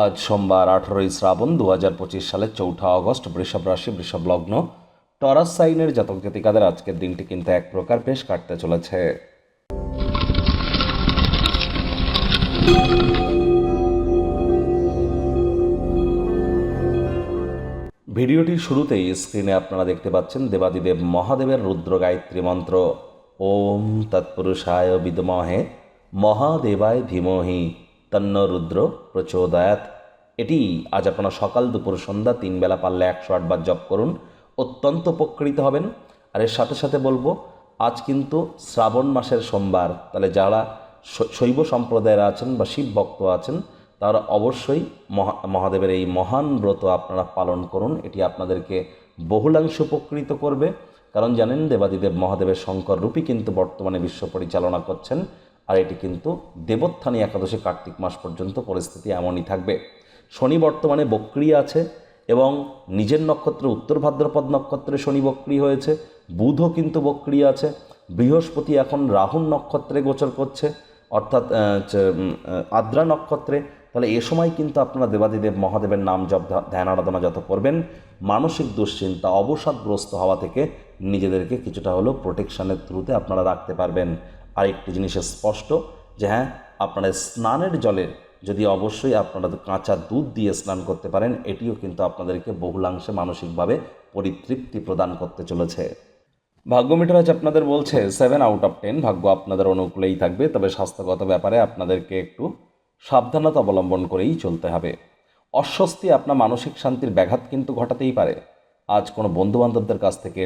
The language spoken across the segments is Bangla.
আজ সোমবার আঠারোই শ্রাবণ দু হাজার পঁচিশ সালের চৌঠা অগস্ট বৃষভ রাশি, বৃষভ লগ্ন। টরাস সাইনের জাতক জাতিকাদের আজকের দিনটি কিন্তু এক প্রকার বেশ কাটতে চলেছে। ভিডিওটির শুরুতেই স্ক্রিনে আপনারা দেখতে পাচ্ছেন দেবাদিদেব মহাদেবের রুদ্র গায়ত্রী মন্ত্র। ওম তৎপুরুষায় বিদমহে মহাদেবায় ধীমহি। তন্ন রুদ্র প্রচোদয়াত। এটি আজ আপনারা সকাল দুপুর সন্ধ্যা তিন বেলা পারলে একশো আটবার জপ করুন। অত্যন্ত উপকৃত হবেন। আর এর সাথে সাথে বলব, আজ কিন্তু শ্রাবণ মাসের সোমবার। তাহলে যারা শৈব সম্প্রদায়ের আছেন বা শিব ভক্ত আছেন, তারা অবশ্যই মহা, মহাদেবের এই মহান ব্রত আপনারা পালন করুন। এটি আপনাদেরকে বহুলাংশ উপকৃত করবে। কারণ জানেন দেবাদিদেব মহাদেবের শঙ্কর রূপী কিন্তু বর্তমানে বিশ্ব পরিচালনা করছেন। আর এটি কিন্তু দেবোত্থানী একাদশী কার্তিক মাস পর্যন্ত পরিস্থিতি এমনই থাকবে। শনি বর্তমানে বক্রি আছে এবং নিজের নক্ষত্রে উত্তর ভাদ্রপদ নক্ষত্রে শনি বক্রি হয়েছে, বুধও কিন্তু বক্রি আছে, বৃহস্পতি এখন রাহুর নক্ষত্রে গোচর করছে, অর্থাৎ আদ্রা নক্ষত্রে। তাহলে এ সময় কিন্তু আপনারা দেবাদিদেব মহাদেবের নাম জপ, ধ্যান আরাধনা যত করবেন, মানসিক দুশ্চিন্তা, অবসাদগ্রস্ত হওয়া থেকে নিজেদেরকে কিছুটা হলেও প্রোটেকশানের থ্রুতে আপনারা রাখতে পারবেন। আর একটি জিনিস স্পষ্ট যে হ্যাঁ আপনারা স্নানের জলে যদি অবশ্যই আপনারা কাঁচা দুধ দিয়ে স্নান করতে পারেন, এটিও কিন্তু আপনাদেরকে বহুলাংশে মানসিকভাবে পরিতৃপ্তি প্রদান করতে চলেছে। ভাগ্য মিটার আজ আপনাদের বলছে সেভেন আউট অফ টেন ভাগ্য আপনাদের অনুকূলেই থাকবে, তবে স্বাস্থ্যগত ব্যাপারে আপনাদেরকে একটু সাবধানতা অবলম্বন করেই চলতে হবে। অস্বস্তি আপনার মানসিক শান্তির ব্যাঘাত কিন্তু ঘটাতেই পারে। আজ কোনো বন্ধুবান্ধবদের কাছ থেকে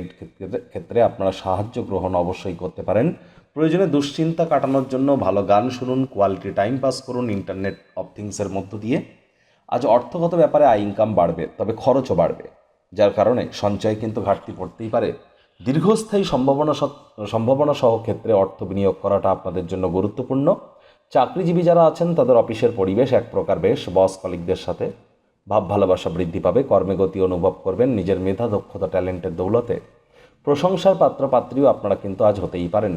ক্ষেত্রে আপনারা সাহায্য গ্রহণ অবশ্যই করতে পারেন। প্রয়োজনে দুশ্চিন্তা কাটানোর জন্য ভালো গান শুনুন কোয়ালিটি টাইম পাস করুন ইন্টারনেট অফ থিংসের মধ্য দিয়ে। আজ অর্থগত ব্যাপারে আয় ইনকাম বাড়বে, তবে খরচও বাড়বে, যার কারণে সঞ্চয় কিন্তু ঘাটতি পড়তেই পারে। দীর্ঘস্থায়ী সম্ভাবনা সম্ভাবনা সহ ক্ষেত্রে অর্থ বিনিয়োগ করাটা আপনাদের জন্য গুরুত্বপূর্ণ। চাকরিজীবী যারা আছেন, তাদের অফিসের পরিবেশ এক প্রকার বেশ বস কলিকদের সাথে ভাব ভালোবাসা বৃদ্ধি পাবে, কর্মে গতি অনুভব করবেন, নিজের মেধা, দক্ষতা ট্যালেন্টের দৌলতে। প্রশংসার পাত্র, পাত্রীও আপনারা কিন্তু আজ হতেই পারেন।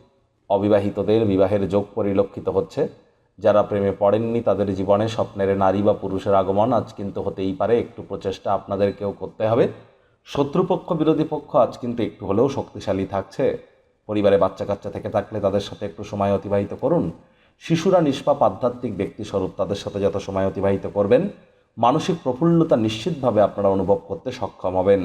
অবিবাহিতদের বিবাহের যোগ পরিলক্ষিত হচ্ছে। যারা প্রেমে পড়েননি তাদের জীবনে স্বপ্নের নারী বা পুরুষের আগমন আজ কিন্তু হতেই পারে। একটু প্রচেষ্টা আপনাদেরকেও করতে হবে। শত্রুপক্ষ, বিরোধী পক্ষ আজ কিন্তু একটু হলেও শক্তিশালী থাকছে। পরিবারে বাচ্চা কাচ্চা থেকে থাকলে তাদের সাথে একটু সময় অতিবাহিত করুন। শিশুরা নিষ্পাপ, আধ্যাত্মিক ব্যক্তিস্বরূপ তাদের সাথে যত সময় অতিবাহিত করবেন, মানসিক প্রফুল্লতা নিশ্চিতভাবে আপনারা অনুভব করতে সক্ষম হবেন।